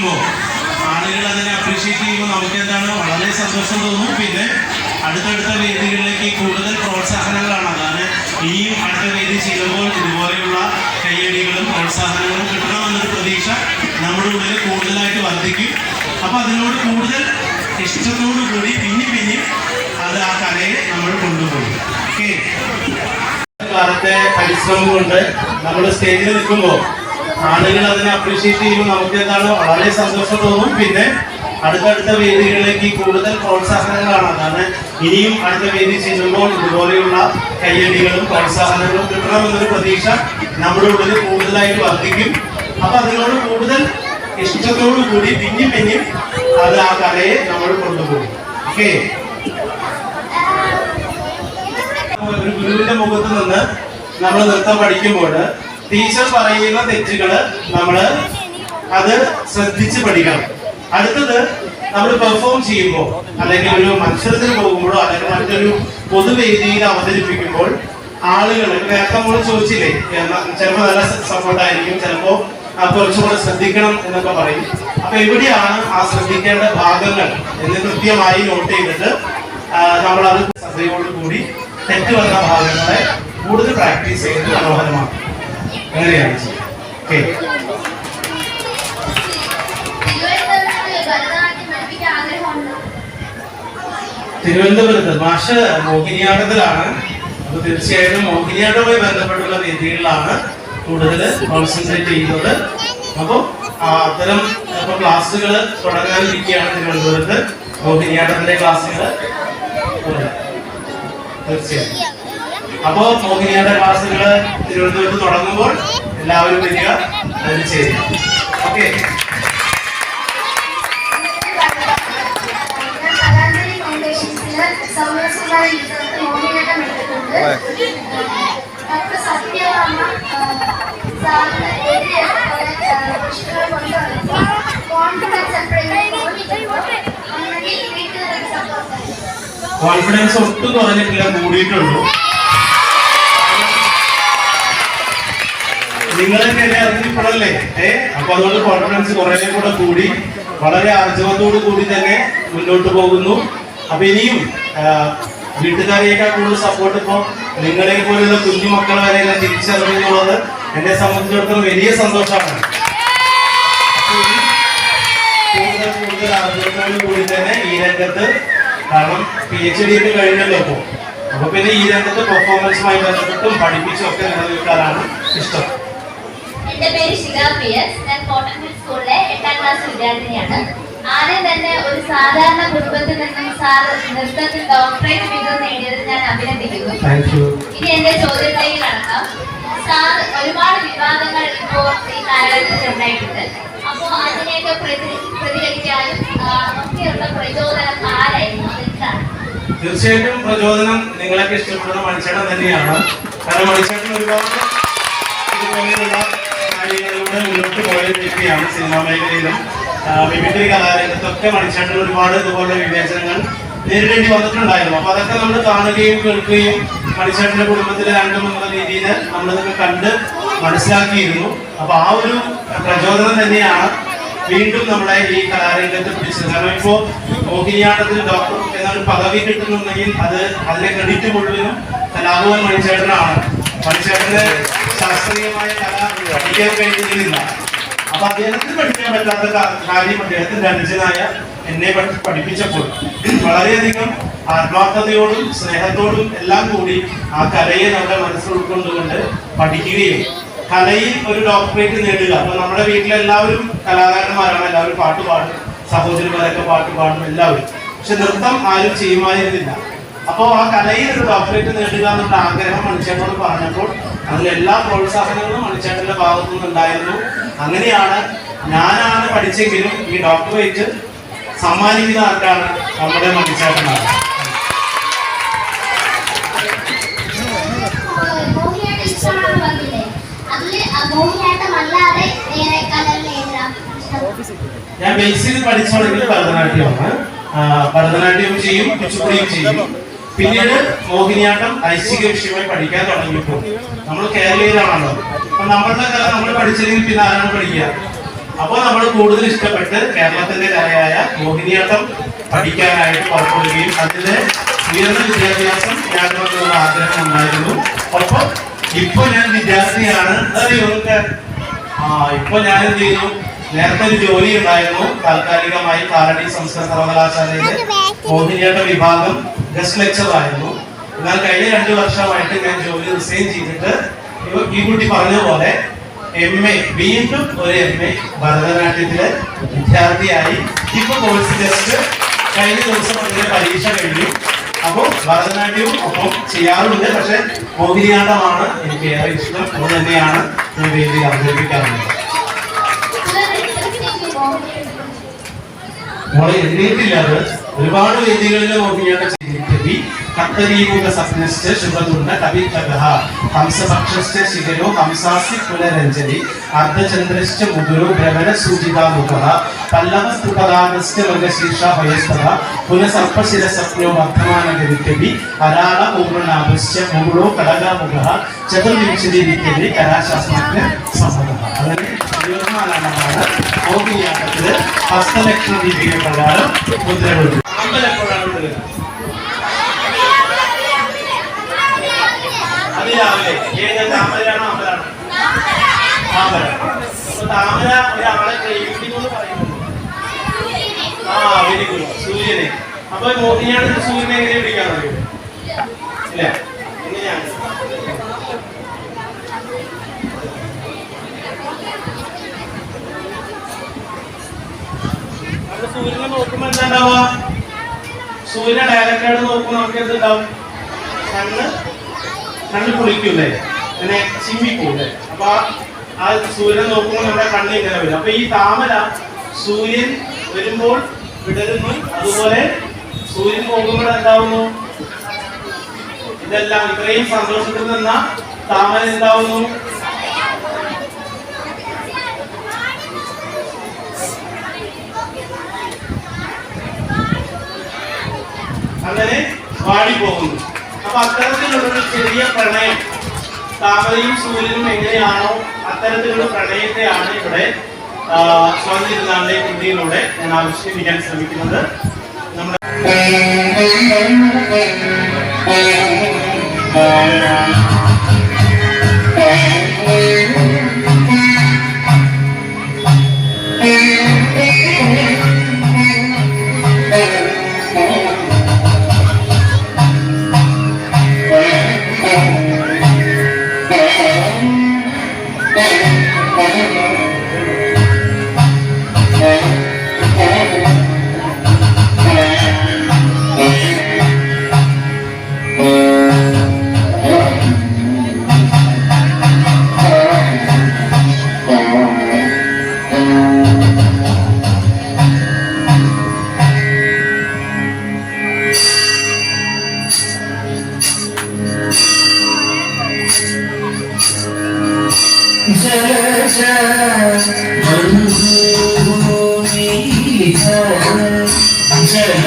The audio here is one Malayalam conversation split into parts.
നടക്കുമ്പോൾ ആളുകൾ അതിനെ അപ്രീഷിയേറ്റ് ചെയ്യുമ്പോൾ നമുക്ക് എന്താണ് വളരെ സന്തോഷം തോന്നും. പിന്നെ അടുത്തടുത്ത വേദികളിലേക്ക് കൂടുതൽ പ്രോത്സാഹനങ്ങളാണ്. അതാണ് ഇനിയും അടുത്ത വേദി ചെയ്യുമ്പോൾ ഇതുപോലെയുള്ള കയ്യടികളും പ്രോത്സാഹനങ്ങളും കിട്ടണമെന്നൊരു പ്രതീക്ഷ നമ്മുടെ ഉള്ളിൽ കൂടുതലായിട്ട് വർദ്ധിക്കും. അപ്പോൾ അതിനോട് കൂടുതൽ ഇഷ്ടത്തോടു കൂടി പിന്നെ പിന്നെ അത് ആ കലയെ നമ്മൾ കൊണ്ടുപോകും. ഓക്കെ കാലത്തെ പരിശ്രമം കൊണ്ട് നമ്മൾ സ്റ്റേജിൽ നിൽക്കുമ്പോൾ ആളുകൾ അതിനെ അപ്രീഷിയേറ്റ് ചെയ്യുമ്പോൾ നമുക്ക് എന്താണ് വളരെ സന്തോഷം തോന്നും പിന്നെ അടുത്തടുത്ത വേദികളിലേക്ക് കൂടുതൽ പ്രോത്സാഹനങ്ങളാണ്. കാരണം ഇനിയും അടുത്ത വേദി ചെല്ലുമ്പോൾ ഇതുപോലെയുള്ള കയ്യടികളും പ്രോത്സാഹനങ്ങളും കിട്ടണമെന്നൊരു പ്രതീക്ഷ നമ്മുടെ ഉള്ളിൽ കൂടുതലായിട്ട് വർദ്ധിക്കും. അപ്പൊ അതിനോട് കൂടുതൽ ഇഷ്ടത്തോടു കൂടി പിന്നെയും പിന്നെയും അത് ആ കലയെ നമ്മൾ കൊണ്ടുപോകും. ഓക്കെ? ഒരു ഗുരുവിന്റെ മുഖത്ത് നിന്ന് നമ്മൾ നൃത്തം പഠിക്കുമ്പോൾ ടീച്ചർ പറയുന്ന തെറ്റുകൾ നമ്മൾ അത് ശ്രദ്ധിച്ച് പഠിക്കണം. അടുത്തത് നമ്മൾ പെർഫോം ചെയ്യുമ്പോൾ അല്ലെങ്കിൽ ഒരു മത്സരത്തിന് പോകുമ്പോഴോ അല്ലെങ്കിൽ മറ്റൊരു പൊതുവേദിയിൽ അവതരിപ്പിക്കുമ്പോൾ ആളുകൾ നേരത്തെ നമ്മൾ ചോദിച്ചില്ലേ ചിലപ്പോൾ നല്ല സപ്പോർട്ടായിരിക്കും ചിലപ്പോൾ കുറച്ചുകൂടെ ശ്രദ്ധിക്കണം എന്നൊക്കെ പറയും. അപ്പൊ എവിടെയാണ് ആ ശ്രദ്ധിക്കേണ്ട ഭാഗങ്ങൾ എന്ന് കൃത്യമായി നോട്ട് ചെയ്തിട്ട് നമ്മൾ അത് ശ്രദ്ധയോടുകൂടി തെറ്റ് വന്ന ഭാഗങ്ങളെ കൂടുതൽ പ്രാക്ടീസ് ചെയ്യുന്നത് മനോഹരമാണ്. അങ്ങനെയാണ് തിരുവനന്തപുരത്ത് ഭാഷ മോഹിനിയാട്ടത്തിലാണ്. അപ്പൊ തീർച്ചയായിട്ടും മോഹിനിയാട്ടവുമായി ബന്ധപ്പെട്ടുള്ള രീതികളിലാണ് കൂടുതൽ കോൺസെൻട്രേറ്റ് ചെയ്യുന്നത്. അപ്പോൾ അത്തരം ഇപ്പൊ ക്ലാസ്സുകൾ തുടങ്ങാനിരിക്കുകയാണ് തിരുവനന്തപുരത്ത്. മോഹിനിയാട്ടത്തിന്റെ ക്ലാസ്സുകൾ തീർച്ചയായും അപ്പോ മോഹിനിയാട്ട ക്ലാസ്സുകൾ തിരുവനന്തപുരത്ത് തുടങ്ങുമ്പോൾ എല്ലാവരും വരിക അതിന് ചേരുക. ഓക്കെ. കോൺഫിഡൻസ് ഒട്ടും കുറഞ്ഞിട്ടില്ല സൗമ്യസുന്ദരം ടീച്ചർക്ക് മോഹിനിയാട്ടം എടുത്തിട്ടുണ്ട് ഡോക്ടർ സത്യഭാമ സാറിന് എതിരെയാണ് കുറെ പ്രശ്നങ്ങൾ കൊണ്ടുവന്നത് കോൺഫിഡൻസ് എപ്പോഴെങ്കിലും അല്ലെങ്കിൽ വീട്ടുകാരുടെ സപ്പോർട്ട് കോൺഫിഡൻസ് ഒട്ടും കുറഞ്ഞിട്ടില്ല കൂടിയിട്ടുള്ളൂ നിങ്ങളൊക്കെ എന്നെ അറിഞ്ഞിപ്പോഴല്ലേ ഏ? അപ്പൊ അതുകൊണ്ട് കോൺഫിഡൻസ് കുറെ കൂടെ കൂടി വളരെ ആർജവത്തോടു കൂടി തന്നെ മുന്നോട്ട് പോകുന്നു. അപ്പൊ ഇനിയും വീട്ടുകാരെയൊക്കെ കൂടുതൽ സപ്പോർട്ട് ഇപ്പോൾ നിങ്ങളെ പോലുള്ള കുഞ്ഞു മക്കളെ വരെ എല്ലാം തിരിച്ചറിഞ്ഞുള്ളത് എന്നെ സംബന്ധിച്ചിടത്തോളം വലിയ സന്തോഷമാണ്. കൂടുതൽ കൂടുതൽ കൂടി തന്നെ ഈ രംഗത്ത് കാരണം പി എച്ച് ഡി ഒക്കെ കഴിഞ്ഞല്ലോ അപ്പൊ പിന്നെ ഈ രംഗത്ത് പെർഫോമൻസുമായി ബന്ധപ്പെട്ടും പഠിപ്പിച്ചും ഒക്കെ നിലനിൽക്കാനാണ് ഇഷ്ടം. എന്റെ പേര് ശിഖ പി എസ്. ഞാൻ ഹിൽ സ്കൂളിലെ എട്ടാം ക്ലാസ് വിദ്യാർത്ഥിനിയാണ്. ആദ്യം തന്നെ ഒരു സാധാരണ കുടുംബത്തിൽ നിന്നും സാർ നൃത്തത്തിൽ ഡോക്ടറേറ്റ് ബിരുദം നേടിയത് ഞാൻ അഭിനന്ദിക്കുന്നു. ഇനി എന്റെ ചോദ്യത്തിലേക്ക് കടക്കാം. സാർ ഒരുപാട് വിവാദങ്ങൾ ഇപ്പോൾ ഈ കാലഘട്ടത്തിൽ ഉണ്ടായിട്ടുണ്ട്. അപ്പോൾ അതിനെയൊക്കെ പ്രതി പ്രതികരിക്കാനും ഒക്കെയുള്ള പ്രചോദനം ആരായിരുന്നു? എന്താണ് തീർച്ചയായിട്ടും പ്രചോദനം നിങ്ങളൊക്കെ ഇഷ്ടപ്പെടുന്ന മനുഷ്യനെ തന്നെയാണ്. കാരണം മനുഷ്യൻ ഒരുപാട് ഇതുപോലെയുള്ള മുന്നോട്ട് പോയ വ്യക്തിയാണ് സിനിമാ മേഖലയിലും മിമിക്രി കലാരംഗത്തൊക്കെ മണിച്ചാട്ടിൽ ഒരുപാട് ഇതുപോലെ വിവേചനങ്ങൾ നേരിടേണ്ടി വന്നിട്ടുണ്ടായിരുന്നു. അപ്പൊ അതൊക്കെ നമ്മൾ കാണുകയും കേൾക്കുകയും മണിച്ചാട്ടിന്റെ കുടുംബത്തിലെ രണ്ടും എന്നുള്ള രീതിയിൽ നമ്മളിതൊക്കെ കണ്ട് മനസ്സിലാക്കിയിരുന്നു. അപ്പൊ ആ ഒരു പ്രചോദനം തന്നെയാണ് വീണ്ടും നമ്മളെ ഈ കലാരംഗത്ത് പിടിച്ചത്. കാരണം ഇപ്പോ മോഹിനിയാണത്തിൽ ഡോക്ടർ എന്നൊരു പദവി കിട്ടുന്നുണ്ടെങ്കിൽ അത് അതിലെ ക്രെഡിറ്റ് മുഴുവനും കലാഭവൻ മണിച്ചേട്ടനാണ്. മണിച്ചേട്ടന് ശാസ്ത്രീയമായ കല പഠിക്കാൻ കഴിഞ്ഞിരുന്നില്ല അപ്പൊ അദ്ദേഹത്തിന് പഠിക്കാൻ പറ്റാത്ത കാര്യം അദ്ദേഹത്തിന്റെ അനുജനായ എന്നെ പഠിപ്പിച്ചപ്പോൾ വളരെയധികം ആത്മാർത്ഥതയോടും സ്നേഹത്തോടും എല്ലാം കൂടി ആ കലയെ നമ്മുടെ മനസ്സിൽ ഉൾക്കൊണ്ടുകൊണ്ട് പഠിക്കുകയും കലയിൽ ഒരു ഡോക്ടറേറ്റ് നേടുക. അപ്പൊ നമ്മുടെ വീട്ടിലെല്ലാവരും കലാകാരന്മാരാണ്. എല്ലാവരും പാട്ട് പാടും. സഹോദരിമാരൊക്കെ പാട്ട് പാടും എല്ലാവരും. പക്ഷെ നൃത്തം ആരും ചെയ്യുമായിരുന്നില്ല. അപ്പോൾ ആ കലയിൽ ഒരു ഡോക്ടറേറ്റ് നേടുക എന്നുള്ള ആഗ്രഹം മണിച്ചേട്ടനോട് പറഞ്ഞപ്പോൾ അതിൽ എല്ലാ പ്രോത്സാഹനങ്ങളും മണിച്ചേട്ടന്റെ ഭാഗത്തു നിന്നുണ്ടായിരുന്നു. അങ്ങനെയാണ് ഞാനാണ് പഠിച്ചെങ്കിലും ഈ ഡോക്ടറേറ്റ് സമ്മാനിക്കുന്ന ആർക്കാണ് നമ്മുടെ മണിച്ചേട്ടനാണ്. ഞാൻ ബേസിൽ പഠിച്ചോളെങ്കിൽ ഭരതനാട്യമാണ് ആ, ഭരതനാട്യം ചെയ്യും കുച്ചിപ്പുടിയും ചെയ്യും. പിന്നീട് മോഹിനിയാട്ടം ഐശ്വിക വിഷയമായി പഠിക്കാൻ തുടങ്ങിയപ്പോൾ നമ്മൾ കേരളീയരാണല്ലോ. അപ്പൊ നമ്മളുടെ കല നമ്മൾ പഠിച്ചില്ലെങ്കിൽ പിന്നെ ആരാണ് പഠിക്കുക? അപ്പോൾ നമ്മൾ കൂടുതൽ ഇഷ്ടപ്പെട്ട് കേരളത്തിന്റെ കലയായ മോഹിനിയാട്ടം പഠിക്കാനായിട്ട് പുറപ്പെടുകയും അതിന്റെ ഉയർന്ന വിദ്യാഭ്യാസം നേടണമെന്നുള്ള ആഗ്രഹം ഉണ്ടായിരുന്നു. ഒപ്പം ഇപ്പൊ ഞാൻ വിദ്യാർത്ഥിയാണ്. അറിയോ നിങ്ങൾക്ക് ആ ഇപ്പൊ ഞാൻ എന്ത് ചെയ്യുന്നു നേരത്തെ ഒരു ജോലി ഉണ്ടായിരുന്നു. താൽക്കാലികമായി കാലടി സംസ്കൃത സർവകലാശാലയിലെ മോഹിനിയാട്ട വിഭാഗം ഗസ്റ്റ് ലെക്ചർ ആയിരുന്നു. എന്നാൽ കഴിഞ്ഞ രണ്ട് വർഷമായിട്ട് ഞാൻ ജോലി റിസൈൻ ചെയ്തിട്ട് ഈ കുട്ടി പറഞ്ഞ പോലെ എം എ വീണ്ടും ഒരു എം എ ഭരതനാട്യത്തിലെ വിദ്യാർത്ഥിയായി. ഇപ്പൊ കോഴ്സ് ജസ്റ്റ് കഴിഞ്ഞ ദിവസം അതിന്റെ പരീക്ഷ കഴിഞ്ഞു. അപ്പോൾ ഭരതനാട്യവും ഒപ്പം ചെയ്യാറുണ്ട്. പക്ഷെ മോഹിനിയാട്ടമാണ് എനിക്ക് ഏറെ ഇഷ്ടം. അത് തന്നെയാണ് ഞാൻ വേദി അവതരിപ്പിക്കാറുള്ളത്. മോളെ എഴുതിയിട്ടില്ല അത്. ഒരുപാട് വേദികളിൽ മോഹിനിയാട്ടം ചെയ്തിരിക്കവി കത്തരീമുഖ സപ്നശ്ച ശുഭതുണ്ട കവിതകഃ ഹംസപക്ഷശ്ച ശിഖരോ ഹംസാസി പുനരഞ്ജലി അർദ്ധചന്ദ്രശ്ച മുദുരോ ഭ്രമര സൂചിതാമുഖ പല്ലവസ്തുപദാനശ്ച പൂർണനാഭശ്ച മുകുളോ കടകാമുഖഃ ചതുർവിംശതി വിദ്യതി കലാശാസ്ത്രജ്ഞ സമ്മതഃ അങ്ങനെ ഇരുപത്തിനാലെണ്ണമാണ് മോഹിനിയാട്ടത്തിൽ ഹസ്തലക്ഷണ ദീപിക പ്രകാരം മുദ്ര കൊടുത്തു അമ്പലെപ്പോഴാണ് വിടുന്നത് അത് രാവിലെ ഏത് താമരയാണോ അമ്പലാണോ താമര അപ്പൊ താമര ഒരാളെ പറയുന്നു ആ വെരി ഗുഡ് സൂര്യനെ അപ്പൊ മോഹിനിയാട്ടത്തിൽ സൂര്യനെ എങ്ങനെ പിടിക്കാൻ അറിയോ ഇല്ല എങ്ങനെയാണ് സൂര്യനെ നോക്കുമ്പോ എന്താ ഉണ്ടാവുക? സൂര്യനെ ഡയറക്റ്റ് ആയിട്ട് നോക്കുമ്പോൾ നമുക്ക് എന്ത് ഉണ്ടാവും കണ്ണ് കണ്ണ് കുളിക്കൂലേ ഇങ്ങനെ ചിമ്മിക്കൂലേ അപ്പൊ ആ സൂര്യനെ നോക്കുമ്പോൾ നമ്മുടെ കണ്ണ് ഇങ്ങനെ വരും. അപ്പൊ ഈ താമര സൂര്യൻ വരുമ്പോൾ വിടരുന്നു. അതുപോലെ സൂര്യൻ പോകുമ്പോൾ എന്താവുന്നു? ഇതെല്ലാം ഇത്രയും സന്തോഷത്തിൽ നിന്ന താമര എന്താവുന്നു? അങ്ങനെ വാടിപ്പോകുന്നു അപ്പൊ അത്തരത്തിലുള്ളൊരു ചെറിയ പ്രണയം താമരയും സൂര്യനും എങ്ങനെയാണോ അത്തരത്തിലുള്ള പ്രണയത്തെയാണ് ഇവിടെ സ്വാതി കൃതിയിലൂടെ ഞാൻ ആവിഷ്കരിക്കാൻ ശ്രമിക്കുന്നത്. നമ്മുടെ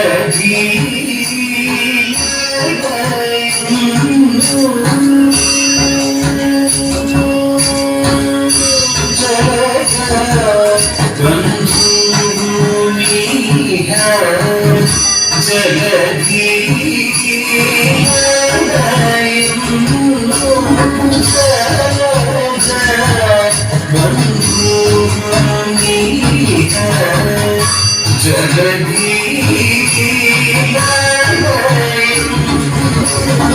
Thank you.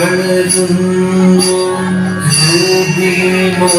അഴകുന്നു ഹൃദിമോ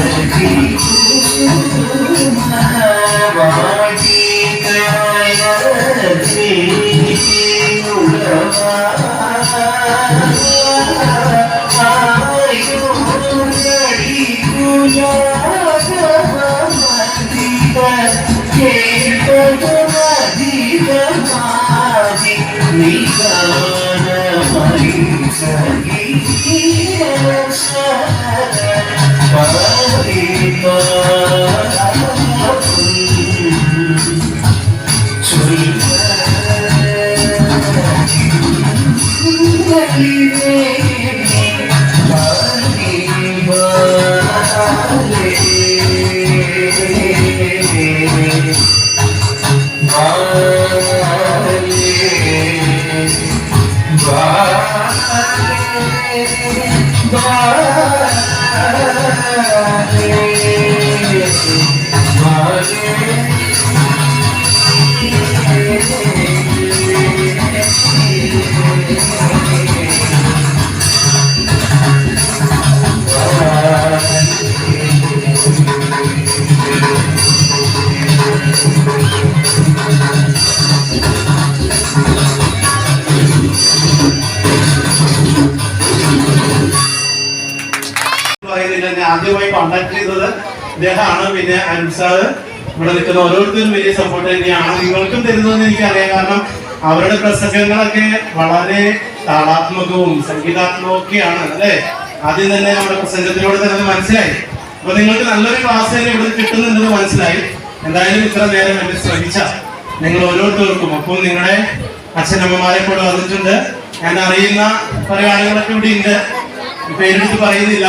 Sajjee, Sajjee, Sajjee, Sajjee, Sajjee, Sajjee, Sajjee, പറയുന്നില്ല. ഞാൻ ആദ്യമായി കോണ്ടാക്ട് ചെയ്തത് ഇദ്ദേഹമാണ് പിന്നെ അൻസാർ ഇവിടെ നിൽക്കുന്ന ഓരോരുത്തരും വലിയ സപ്പോർട്ട് തന്നെയാണ്. നിങ്ങൾക്കും തരുന്നതെന്ന് എനിക്കറിയാം. കാരണം അവരുടെ പ്രസംഗങ്ങളൊക്കെ വളരെ താളാത്മകവും സംഗീതാത്മകവും ഒക്കെയാണ് അല്ലെ? ആദ്യം തന്നെ നമ്മുടെ പ്രസംഗത്തിലൂടെ തന്നെ മനസ്സിലായി. അപ്പൊ നിങ്ങൾക്ക് നല്ലൊരു ക്ലാസ് തന്നെ ഇവിടെ കിട്ടുന്നുണ്ടെന്ന് മനസ്സിലായി. എന്തായാലും ഇത്ര നേരം എന്നെ ശ്രമിച്ച നിങ്ങൾ ഓരോരുത്തർക്കും. ഒപ്പം നിങ്ങളുടെ അച്ഛനമ്മമാരെ കൂടെ വന്നിട്ടുണ്ട്. ഞാൻ അറിയുന്ന കുറെ ആളുകളൊക്കെ ഇവിടെ ഉണ്ട്. പേരെടുത്ത് പറയുന്നില്ല.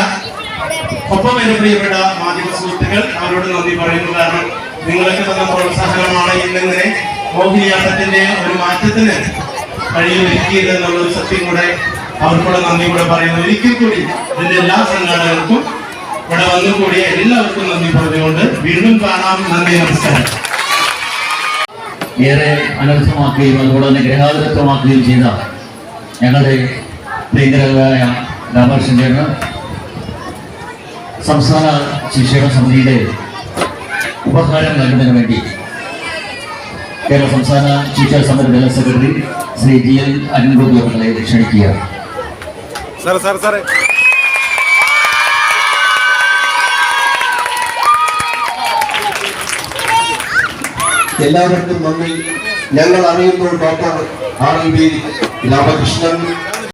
ഒപ്പം എന്റെ പ്രിയപ്പെട്ട മാധ്യമ സുഹൃത്തുക്കൾ അവരോട് നന്ദി പറയുന്നു. കാരണം നിങ്ങളൊക്കെ തന്ന പ്രോത്സാഹനമാണ് ഇന്നിങ്ങനെ മോഹിനിയാട്ടത്തിന്റെ ഒരു മാറ്റത്തിന് കഴിയൊരുക്കിയത് എന്നുള്ളൊരു സത്യം കൂടെ അവർക്കുള്ള നന്ദി കൂടെ പറയുന്നു. ഒരിക്കൽ കൂടി ഇതിന്റെ എല്ലാ സംഘാടകർക്കും ഇവിടെ വന്നു കൂടിയ എല്ലാവർക്കും നന്ദി പറഞ്ഞുകൊണ്ട് വീണ്ടും കാണാം. നന്ദി നമസ്കാരം. ഏറെ അനർത്ഥമാക്കുകയും അതുപോലെ തന്നെ ഗ്രഹാതിരത്വമാക്കുകയും ചെയ്ത ഞങ്ങളുടെ പ്രിയങ്കരായ രാമകൃഷ്ണൻ ചേർന്ന് സംസ്ഥാന ശിക്ഷക സമിതിയുടെ ഉപഹാരം നൽകുന്നതിന് വേണ്ടി കേരള സംസ്ഥാന ശിക്ഷക സമിതി general secretary Shri G L Arungopi അവരുടെ ക്ഷണിക്കുക. സാറേ എല്ലാവർക്കും നന്ദി. ഞങ്ങൾ അറിയുമ്പോൾ doctor R L B Ramakrishnan